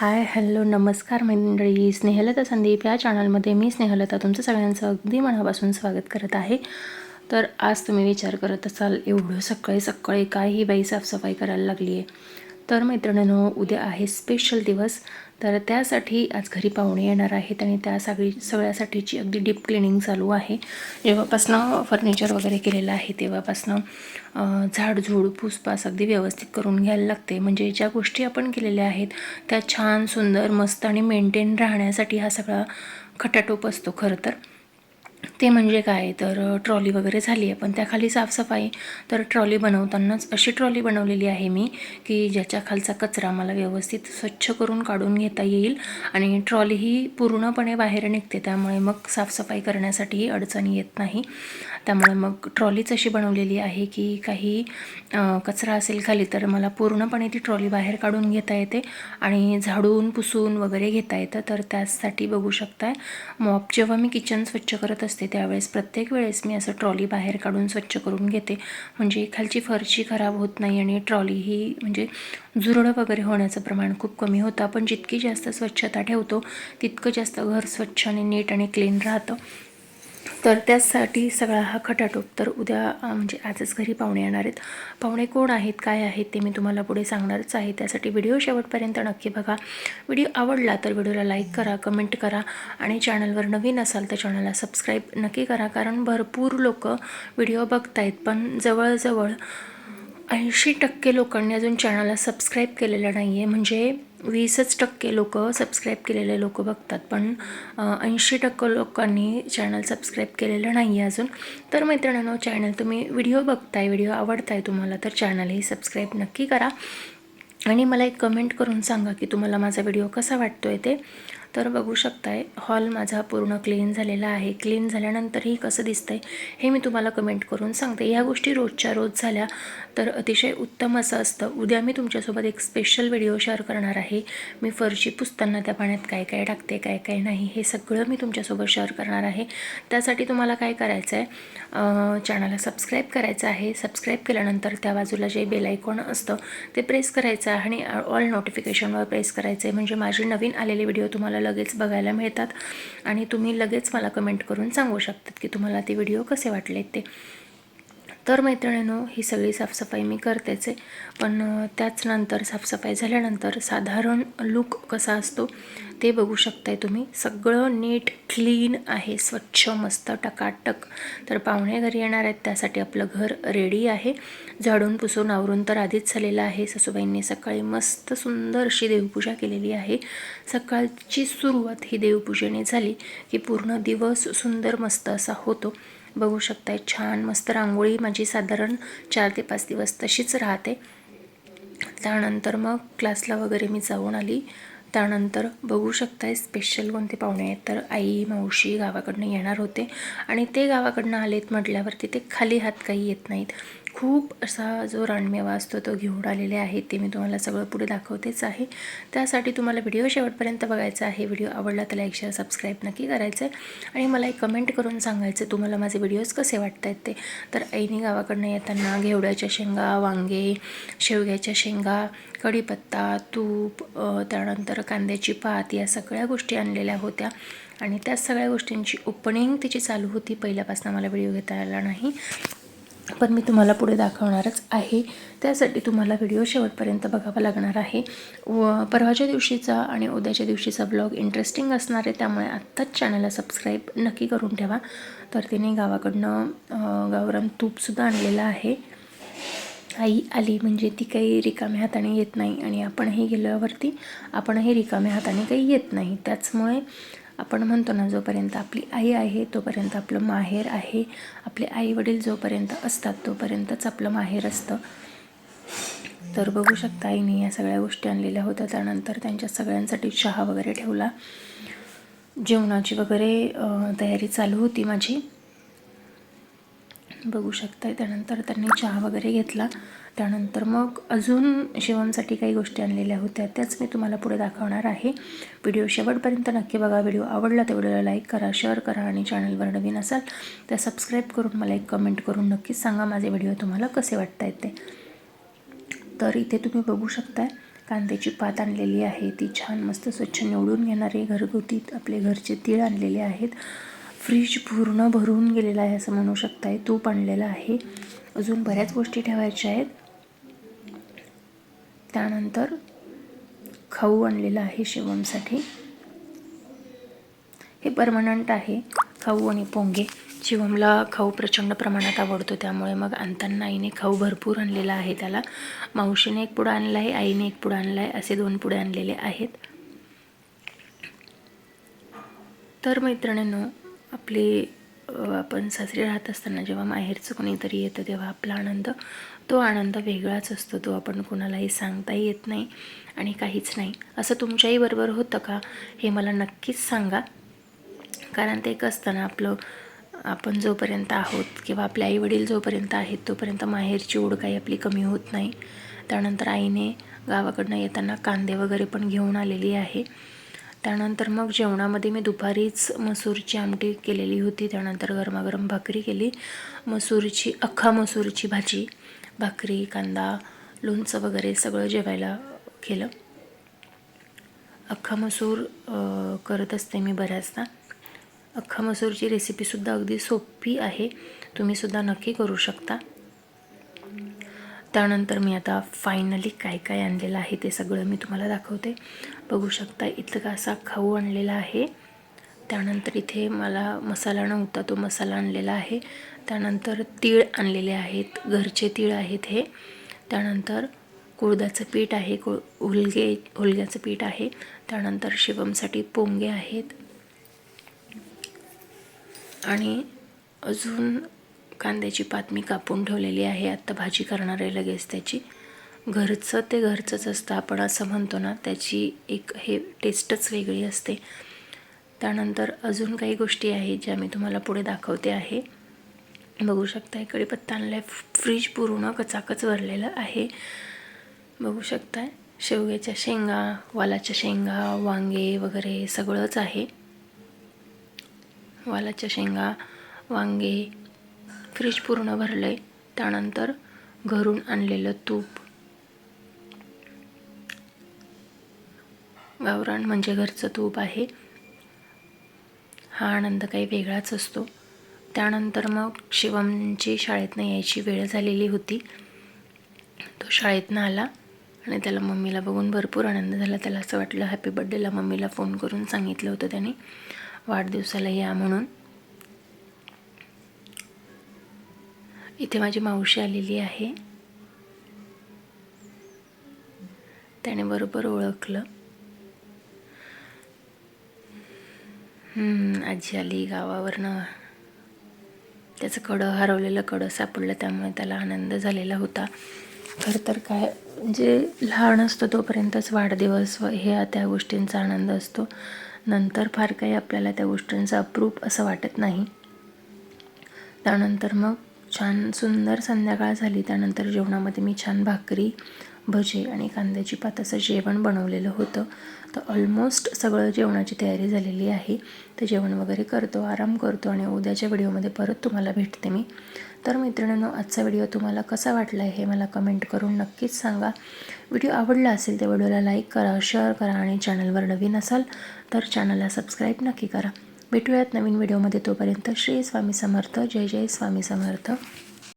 Hi hello नमस्कार मंडळी. स्नेहलता संदीप या चॅनलमध्ये मी स्नेहलता तुमचं सगळ्यांचं अगदी मनापासून स्वागत करत आहे. तर आज तुम्ही विचार करत असाल एवढं सकाळी सकाळी काय ही बाई साफसफाई करायला लागली आहे तर मैत्रिणींनो उद्या आहे स्पेशल दिवस. तर त्यासाठी आज घरी पाहुणे येणार आहेत आणि त्या सगळी सगळ्यासाठीची अगदी डीप क्लिनिंग चालू आहे. जेव्हापासनं फर्निचर वगैरे केलेलं आहे तेव्हापासनं झाडझूड पुसपास अगदी व्यवस्थित करून घ्यायला लागते. म्हणजे ज्या गोष्टी आपण केलेल्या आहेत त्या छान सुंदर मस्त आणि मेंटेन राहण्यासाठी हा सगळा खटाटोप असतो खरं तर. ते म्हणजे काय? तर ट्रॉली वगैरे झाली आहे पण त्याखाली साफसफाई तर ट्रॉली बनवतानाच अशी ट्रॉली बनवलेली आहे मी की ज्याच्या खालचा कचरा मला व्यवस्थित स्वच्छ करून काढून घेता येईल आणि ट्रॉली ही पूर्णपणे बाहेर निघते त्यामुळे मग साफसफाई करण्यासाठीही अडचणी येत नाही. त्यामुळे मग ट्रॉलीच अशी बनवलेली आहे की काही कचरा असेल खाली तर मला पूर्णपणे ती ट्रॉली बाहेर काढून घेता येते आणि झाडून पुसून वगैरे घेता येतं. तर त्यासाठी बघू शकताय मॉप जेव्हा मी किचन स्वच्छ करत असते त्यावेळेस प्रत्येक वेळेस मी असं ट्रॉली बाहेर काढून स्वच्छ करून घेते. म्हणजे खालची फरशी खराब होत नाही आणि ट्रॉली ही म्हणजे जुरडं वगैरे होण्याचं प्रमाण खूप कमी होतं. आपण जितकी जास्त स्वच्छता ठेवतो तितकं जास्त घर स्वच्छ आणि नीट आणि क्लीन राहतं. तर त्यासाठी सगळा हा खटाटोप तर उद्या म्हणजे आजच घरी पाहुणे येणार आहेत. पाहुणे कोण आहेत काय आहेत ते मी तुम्हाला पुढे सांगणारच आहे. त्यासाठी व्हिडिओ शेवटपर्यंत नक्की बघा. व्हिडिओ आवडला तर व्हिडिओला लाईक करा कमेंट करा आणि चॅनलवर नवीन असाल तर चॅनलला सबस्क्राईब नक्की करा. कारण भरपूर लोक व्हिडिओ बघतायत पण जवळजवळ ऐंशी टक्के लोकांनी अजून चॅनलला सबस्क्राईब केलेलं नाही आहे म्हणजे वीसच टक्के लोक सबस्क्राईब केलेले लोक बघतात. पण ऐंशी टक्के लोकांनी चॅनल सबस्क्राईब केलेलं नाही आहे अजून. तर मैत्रिणींनो चॅनल तुम्ही व्हिडिओ बघताय व्हिडिओ आवडताय तुम्हाला तर चॅनलही सबस्क्राईब नक्की करा. आणि मला एक कमेंट करून सांगा की तुम्हाला माझा व्हिडिओ कसा वाटतो आहे ते. तर बघू शकताय हॉल माझा पूर्ण क्लीन झालेला आहे. क्लीन झाल्यानंतरही कसं दिसतंय हे मी तुम्हाला कमेंट करून सांगते. ह्या गोष्टी रोजच्या रोज झाल्या तर अतिशय उत्तम असं असतं. उद्या मी तुमच्यासोबत एक स्पेशल व्हिडिओ शेअर करणार आहे. मी फरशी पुसताना त्या पाण्यात काय काय टाकते काय काय नाही हे सगळं मी तुमच्यासोबत शेअर करणार आहे. त्यासाठी तुम्हाला काय करायचं आहे चॅनलला सबस्क्राईब करायचं आहे. सबस्क्राईब केल्यानंतर त्या बाजूला जे बेल आयकॉन असतं ते प्रेस करायचं आहे आणि ऑल नोटिफिकेशनवर प्रेस करायचं आहे म्हणजे माझे नवीन आलेले व्हिडिओ तुम्हाला लगेच बघायला मिळतात आणि तुम्ही लगेच मला कमेंट करून सांगू शकतात की तुम्हाला ते व्हिडिओ कसे वाटले ते. तर मैत्रिणीनो ही सगळी साफसफाई मी करतेच. आहे पण त्याच नंतर साफसफाई झाल्यानंतर साधारण लुक कसा असतो ते बघू शकताय तुम्ही. सगळं नीट क्लीन आहे स्वच्छ मस्त टकाटक. तर पाहुणे घरी येणार आहेत त्यासाठी आपलं घर रेडी आहे. झाडून पुसून आवरून तर आधीच झालेलं आहे. सासूबाईंनी सकाळी मस्त सुंदर अशी देवपूजा केलेली आहे. सकाळची सुरुवात ही देवपूजेने झाली की पूर्ण दिवस सुंदर मस्त असा होतो. बघू शकताय. छान मस्त रांगोळी माझी साधारण चार ते पाच दिवस तशीच राहते. त्यानंतर मग क्लासला वगैरे मी जाऊन आली. त्यानंतर बघू शकताय स्पेशल कोणते पाहुणे आहेत तर आई मावशी गावाकडनं येणार होते. आणि ते गावाकडनं आलेत म्हटल्यावरती ते खाली हात काही येत नाहीत. खूप असा जो रानमेवा असतो तो घेऊन आलेले आहे ते मी तुम्हाला सगळं पुढे दाखवतेच आहे. त्यासाठी तुम्हाला व्हिडिओ शेवटपर्यंत बघायचा आहे. व्हिडिओ आवडला तर लाईक शेअर सबस्क्राईब नक्की करायचं आहे. आणि मला एक कमेंट करून सांगायचं तुम्हाला माझे व्हिडिओज कसे वाटत आहेत ते. तर ऐनी गावाकडनं येताना घेवड्याच्या शेंगा वांगे शेवग्याच्या शेंगा कढीपत्ता तूप त्यानंतर कांद्याची पात या सगळ्या गोष्टी आणलेल्या होत्या. आणि त्या सगळ्या गोष्टींची ओपनिंग तिची चालू होती. पहिल्यापासून मला व्हिडिओ घेता आला नाही. पण मी तुम्हाला पुढे दाखवणारच आहे. त्यासाठी तुम्हाला व्हिडिओ शेवटपर्यंत बघावा लागणार आहे. व परवाच्या दिवशीचा आणि उद्याच्या दिवशीचा ब्लॉग इंटरेस्टिंग असणार आहे त्यामुळे आत्ताच चॅनलला सबस्क्राईब नक्की करून ठेवा. तर तिने गावाकडनं गावरम तूपसुद्धा आणलेलं आहे. आई आली म्हणजे ती काही रिकाम्या हाताने येत नाही आणि आपणही गेल्यावरती आपणही रिकाम्या हाताने काही येत नाही. त्याचमुळे आपण म्हणतो ना जोपर्यंत आपली आई आहे तोपर्यंत आपलं माहेर आहे. आपले आई वडील जोपर्यंत असतात तोपर्यंतच आपलं माहेर असतं. तर बघू शकता आईने या सगळ्या गोष्टी आणलेल्या होत्या. त्यानंतर त्यांच्या सगळ्यांसाठी चहा वगैरे ठेवला. जेवणाची वगैरे तयारी चालू होती माझी. बघू शकताय. त्यानंतर त्यांनी चहा वगैरे घेतला. त्यानंतर मग अजून शिवमसाठी काही गोष्टी आणलेल्या होत्या. त्याच मी तुम्हाला पुढे दाखवणार आहे. व्हिडिओ शेवटपर्यंत नक्की बघा. व्हिडिओ आवडला तर व्हिडिओला लाईक करा शेअर करा आणि चॅनलवर नवीन असाल तर सबस्क्राईब करून मला एक कमेंट करून नक्कीच सांगा माझे व्हिडिओ तुम्हाला कसे वाटत आहेत ते. तर इथे तुम्ही बघू शकताय कांद्याची पात आणलेली आहे. ती छान मस्त स्वच्छ निवडून घेणारे घरगुती आपले घरचे तीळ आणलेले आहेत. फ्रीज पूर्ण भरून गेलेला आहे असं म्हणू शकताय. तूप आणलेलं आहे. अजून बऱ्याच गोष्टी ठेवायच्या आहेत. त्यानंतर खाऊ आणलेला आहे शिवमसाठी हे परमनंट आहे. खाऊ आणि पोंगे. शिवमला खाऊ प्रचंड प्रमाणात आवडतो. त्यामुळे मग आणताना आईने खाऊ भरपूर आणलेला आहे त्याला. मावशीने एक पुडं आणला आहे. आईने एक पुडं आणला आहे. असे दोन पुढे आणलेले आहेत. तर मैत्रिणींनो आपले आपण सासरी राहत असताना जेव्हा माहेरचं कोणीतरी येतं तेव्हा आपला आनंद तो आनंद वेगळाच असतो. तो आपण कुणालाही सांगताही येत नाही आणि काहीच नाही. असं तुमच्याही बरोबर होतं का? हे मला नक्कीच सांगा. कारण ते एक असतं ना आपलं आपण जोपर्यंत आहोत किंवा आपले आईवडील जोपर्यंत आहेत तोपर्यंत माहेरची ओढ काही आपली कमी होत नाही. त्यानंतर आईने गावाकडनं येताना कांदे वगैरे पण घेऊन आलेली आहे. त्यानंतर मग जेवणामध्ये मी दुपारीच मसूरची आमटी केलेली होती. त्यानंतर गरमागरम भाकरी केली. मसूरची अख्खा मसूरची भाजी भाकरी कांदा लोणचं वगैरे सगळं जेवायला केलं. अख्खा मसूर करत असते मी बऱ्याचदा. अख्खा मसूरची रेसिपीसुद्धा अगदी सोपी आहे. तुम्हीसुद्धा नक्की करू शकता. त्यानंतर मी आता फायनली काय काय आणलेलं आहे ते सगळं मी तुम्हाला दाखवते. बघू शकता इतका असा खाऊ आणलेला आहे. त्यानंतर इथे मला मसाला नव्हता तो मसाला आणलेला आहे. त्यानंतर तीळ आणलेले आहेत घरचे तीळ आहेत हे. त्यानंतर कुळदाचं पीठ आहे को हुलगे हुलग्याचं पीठ आहे. त्यानंतर शिवमसाठी पोंगे आहेत. आणि अजून कांद्याची पात मी कापून ठेवलेली आहे. आत्ता भाजी करणार आहे लगेच त्याची. घरचं ते घरचंच असतं. आपण असं म्हणतो ना त्याची एक हे टेस्टच वेगळी असते. त्यानंतर अजून काही गोष्टी आहेत ज्या मी तुम्हाला पुढे दाखवते आहे. बघू शकता इकडे पत्ता आणला फ्रीज पूर्ण कचाकच भरलेलं आहे. बघू शकताय शेवग्याच्या शेंगा वालाच्या शेंगा वांगे वगैरे सगळंच आहे. वालाच्या शेंगा वांगे फ्रीज पूर्ण भरलं आहे त्यानंतर घरून आणलेलं तूप. गावरान म्हणजे घरचं तूप आहे. हा आनंद काही वेगळाच असतो. त्यानंतर मग शिवमची शाळेतनं यायची वेळ झालेली होती. तो शाळेतनं आला आणि त्याला मम्मीला बघून भरपूर आनंद झाला. त्याला असं वाटलं हॅपी बड्डेला मम्मीला फोन करून सांगितलं होतं त्याने. वाढदिवसाला या म्हणून. इथे माझी मावशी आलेली आहे. त्याने बरोबर ओळखलं. आजी आली गावावरनं. त्याचं कडं हरवलेलं कडं सापडलं त्यामुळे त्याला आनंद झालेला होता. खरं तर काय म्हणजे लहान असतो तोपर्यंतच वाढदिवस व हे त्या गोष्टींचा आनंद असतो. नंतर फार काही आपल्याला त्या गोष्टींचा अप्रूप असं वाटत नाही. त्यानंतर मग छान सुंदर संध्याकाळ झाली. त्यानंतर जेवणामध्ये मी छान भाकरी भजे आणि कांद्याची पात असं जेवण बनवलेलं होतं. तर ऑलमोस्ट सगळं जेवणाची तयारी झालेली आहे. तर जेवण वगैरे करतो आराम करतो आणि उद्याच्या व्हिडिओमध्ये परत तुम्हाला भेटते मी. तर मैत्रिणींनो आजचा व्हिडिओ तुम्हाला कसा वाटला आहे हे मला कमेंट करून नक्कीच सांगा. व्हिडिओ आवडला असेल तर व्हिडिओला लाईक करा शेअर करा आणि चॅनलवर नवीन असाल तर चॅनलला सबस्क्राईब नक्की करा. भेटूयात नवीन व्हिडिओमध्ये तोपर्यंत श्री स्वामी समर्थ. जय जय स्वामी समर्थ.